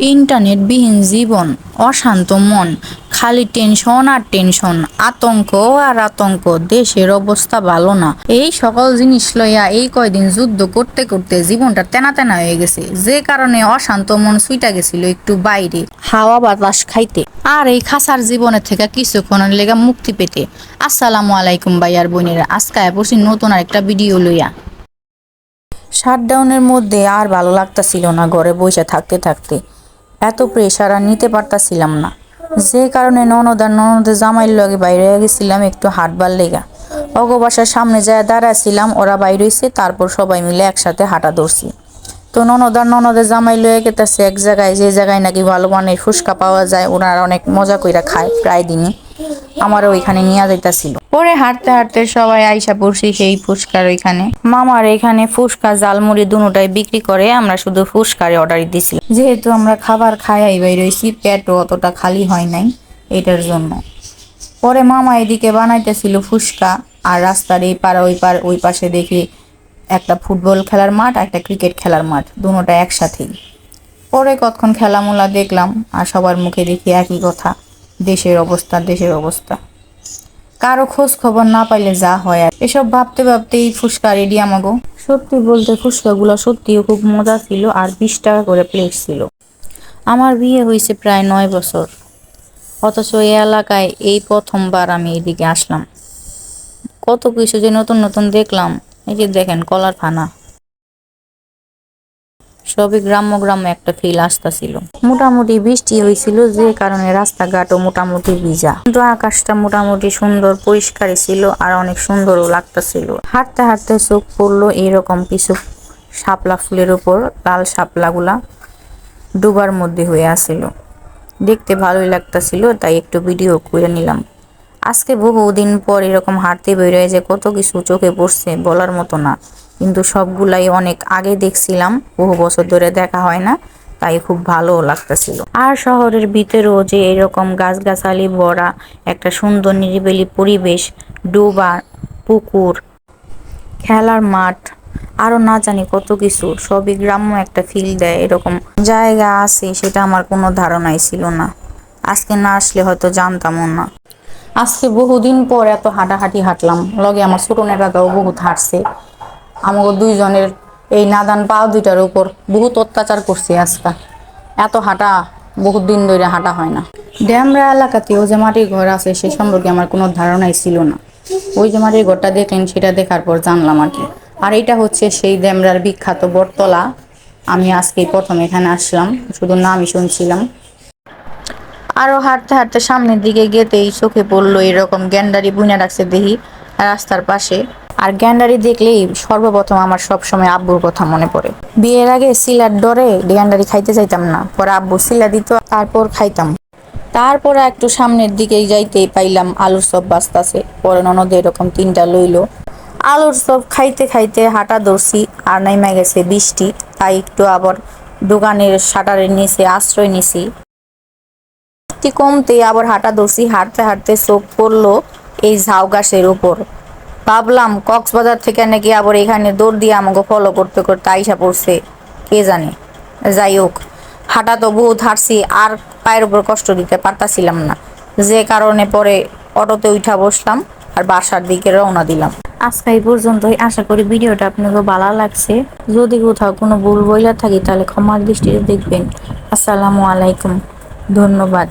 ইন্টারনেটবিহীন জীবন, অশান্ত মন, খালি টেনশন আর টেনশন, আতঙ্ক আর আতঙ্ক, দেশের অবস্থা ভালো না। এই সকল জিনিস লইয়া এই কয়দিন যুদ্ধ করতে করতে জীবনটা তেনা তেনা হয়ে গেছে। যে কারণে অশান্ত মন সুইটা গেছিল একটু বাইরে, হাওয়া বাতাস খাইতে। আর এই খাসার জীবনের থেকে কিছুক্ষণের লেগা মুক্তি পেতে। আসসালামু আলাইকুম ভাইয়ার বোনেরা, আজকে পড়ছি নতুন আরেকটা ভিডিও লইয়া। শাটডাউনের মধ্যে আর ভালো লাগতাছিল না, ঘরে বসে থাকতে থাকতে। এত প্রেশার আর নিতে পারতাছিলাম না। যে কারণে ননদ আর ননদের জামাইয়ের লগে বাইরে গেছিলাম একটু হাঁটবার লেগা। অগবাসার সামনে যায় দাঁড়াছিলাম ওরা বাইর হইছে, তারপর সবাই মিলে একসাথে হাঁটা ধরছি। তো ননদ আর ননদের জামাই লয়ে গেতেছে এক জায়গায়, যে জায়গায় নাকি ভালো মানের ফুচকা পাওয়া যায়, ওনারা অনেক মজা কইরা খায় প্রায় দিনই। আমারও ওইখানে নিয়ে যাইতাছিল পরে হাঁটতে হাঁটতে সবাই আইসা পড়ছি সেই ফুচকার ওইখানে। মামার এখানে ফুচকা জালমুড়ি দুটাই বিক্রি করে আমরা শুধু ফুচকারে অর্ডার দিছিলাম যেহেতু আমরা খাবার খাইয়াই বাই রয়েছি পেটও অতটা খালি হয় নাই এটার জন্য। পরে মামা এদিকে বানাইতেছিল ফুচকা আর রাস্তার এই পার ওই পার ওই পাশে দেখি একটা ফুটবল খেলার মাঠ একটা ক্রিকেট খেলার মাঠ দুটোটা একসাথেই। পরে কতক্ষণ খেলামুলা দেখলাম আর সবার মুখে দেখি একই কথা। দেশের অবস্থা দেশের অবস্থা। কারও খোঁজ খবর না পাইলে যা হয় আর। এসব ভাবতে ভাবতেই ফুচকা রেডি আমাগো। সত্যি বলতে ফুচকাগুলো সত্যিও খুব মজা ছিল আর বিশ টাকা করে প্লেট ছিল। আমার বিয়ে হয়েছে প্রায় নয় বছর। অথচ এই এলাকায় এই প্রথমবার আমি এদিকে আসলাম। কত কিছু যে নতুন নতুন দেখলাম। এই যে দেখেন কলার ফানা। সবই গ্রাম্য গ্রাম্য একটা ফিল আসতেছিল। মোটামুটি বৃষ্টি হয়েছিল যে কারণে রাস্তাঘাটও মোটামুটি ভিজা। কিন্তু আকাশটা মোটামুটি সুন্দর, পরিষ্কারই ছিল আর অনেক সুন্দরও লাগতেছিল। হাঁটতে হাঁটতে চোখ পড়ল এরকম কিছু শাপলা ফুলের উপর, লাল শাপলাগুলা ডুবার মধ্যে হয়ে আসিল দেখতে ভালোই লাগতেছিল, তাই একটু ভিডিও করে নিলাম। আজকে বহুদিন পর এরকম হাঁটতে বেরোয় যে কত কিছু চোখে পড়ছে বলার মতো না। কিন্তু সবগুলাই অনেক আগে দেখছিলাম, বহু বছর ধরে দেখা হয় না, তাই খুব ভালো লাগতেছিল। আর শহরের ভিতরেও যে এরকম গাছগাছালি ভরা, একটা সুন্দর নিরিবিলি পরিবেশ, ডোবা, পুকুর, খেলার মাঠ, আরও না জানি কত কিছু, সবই গ্রাম্য একটা ফিল দেয় এরকম। জায়গা আছে, সেটা আমার কোনো ধারণাই ছিল না। আজকে না আসলে হয়তো জানতামও না। আজকে বহুদিন পর এত হাঁটাহাঁটি হাঁটলাম। লগে আমার ছোট নেতাটাও বহুত হাঁটছে। আমাকে দুইজনের এই নাদান পা দুইটার উপর বহুত অত্যাচার করছে আজকা। এত হাঁটা, বহুত দিন ধরে হাঁটা হয় না। ড্যামরা এলাকাতেও যে মাটির ঘর আছে, সে সম্পর্কে আমার কোনো ধারণাই ছিল না। ওই যে মাটির ঘরটা দেখলেন, সেটা দেখার পর জানলাম আর কি। আর এটা হচ্ছে সেই ড্যামরার বিখ্যাত বটতলা। আমি আজকে প্রথম এখানে আসলাম, শুধু নামই শুনছিলাম। আরও হাঁটতে হাঁটতে সামনের দিকে গেতেই চোখে পড়ল এরকম গ্যান্ডারি বুনে রাখছে দেহি রাস্তার পাশে। আর গ্যান্ডারি দেখলেই সর্বপ্রথম আমার সবসময় আব্বুর কথা মনে পড়ে। বিয়ের আগে সিলার ডরে গ্যান্ডারি খাইতে চাইতাম না, পরে আব্বু সিলা দিত, তারপর খাইতাম। তারপরে একটু সামনের দিকে যাইতেই পাইলাম আলুর সব বাস্তাছে পরে ননদ এরকম তিনটা লইলো। আলুর সব খাইতে খাইতে হাঁটা ধরছি, আর নাইমা গেছে বৃষ্টি, তাই একটু আবার দোকানের শাটারের নিচে আশ্রয় নিছি। বৃষ্টি কমতে আবার হাঁটা ধরছি হাঁটতে হাঁটতে চোখ পড়ল এই ঝাউ গাছের উপর। ভাবলাম, কক্সবাজার থেকে নাকি আবার এখানে দৌড় দিয়ে আমাকে ফলো করতে করতে আইসা পড়ছে, কে জানে। যাই হোক, হাঁটা তো বহুত হাঁটছি, আর পায়ের উপর কষ্ট দিতে পারতাছিলাম না। যে কারণে পরে অটোতে উঠা বসলাম আর বাসার দিকে রওনা দিলাম। আজকে এই পর্যন্তই। আশা করি ভিডিওটা আপনাকে ভালো লাগছে। যদি কোথাও কোনো ভুল বইলা থাকি, তাহলে ক্ষমার দৃষ্টিতে দেখবেন। আসসালামু আলাইকুম। ধন্যবাদ।